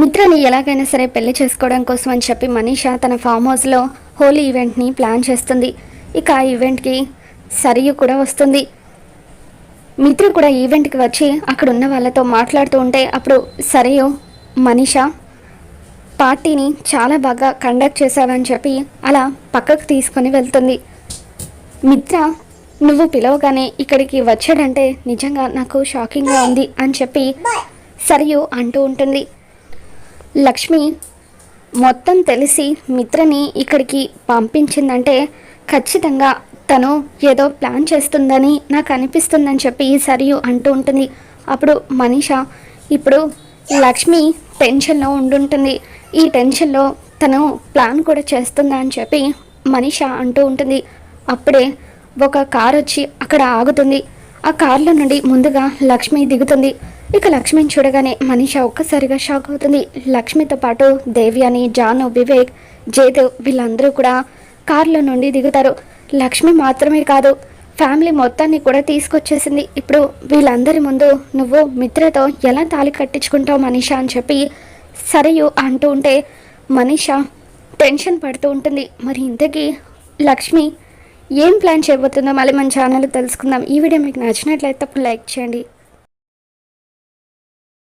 మిత్రని ఎలాగైనా సరే పెళ్ళి చేసుకోవడం కోసం అని చెప్పి మనీషా తన ఫామ్ హౌస్లో హోలీ ఈవెంట్ని ప్లాన్ చేస్తుంది. ఇక ఆ ఈవెంట్కి సరియు కూడా వస్తుంది. మిత్ర కూడా ఈవెంట్కి వచ్చి అక్కడ ఉన్న వాళ్ళతో మాట్లాడుతూ ఉంటే అప్పుడు సరియు మనీషా పార్టీని చాలా బాగా కండక్ట్ చేశావని చెప్పి అలా పక్కకు తీసుకొని వెళ్తుంది. మిత్ర నువ్వు పిలవగానే ఇక్కడికి వచ్చాడంటే నిజంగా నాకు షాకింగ్గా ఉంది అని చెప్పి సరియు అంటూ ఉంటుంది. లక్ష్మి మొత్తం తెలిసి మిత్రని ఇక్కడికి పంపించిందంటే ఖచ్చితంగా తను ఏదో ప్లాన్ చేస్తుందని నాకు అనిపిస్తుందని చెప్పి సరియు అంటూ ఉంటుంది. అప్పుడు మనీష ఇప్పుడు లక్ష్మి టెన్షన్లో ఉండుంటుంది. ఈ టెన్షన్లో తను ప్లాన్ కూడా చేస్తుందా అని చెప్పి మనీషా అంటూ ఉంటుంది. అప్పుడే ఒక కార్ వచ్చి అక్కడ ఆగుతుంది. ఆ కార్లో నుండి ముందుగా లక్ష్మి దిగుతుంది. ఇక లక్ష్మిని చూడగానే మనిష ఒక్కసారిగా షాక్ అవుతుంది. లక్ష్మితో పాటు దేవి అని జాను వివేక్ జయదేవ్ వీళ్ళందరూ కూడా కారులో నుండి దిగుతారు. లక్ష్మి మాత్రమే కాదు ఫ్యామిలీ మొత్తాన్ని కూడా తీసుకొచ్చేసింది. ఇప్పుడు వీళ్ళందరి ముందు నువ్వు మిత్రతో ఎలా తాళి కట్టించుకుంటావు మనిష అని చెప్పి సరియు అంటూ ఉంటే మనిష టెన్షన్ పడుతూ ఉంటుంది. మరి ఇంతకీ లక్ష్మి ఏం ప్లాన్ చేయబోతుందో మళ్ళీ మన ఛానల్ తెలుసుకుందాం. ఈ వీడియో మీకు నచ్చినట్లయితే తప్పు లైక్ చేయండి.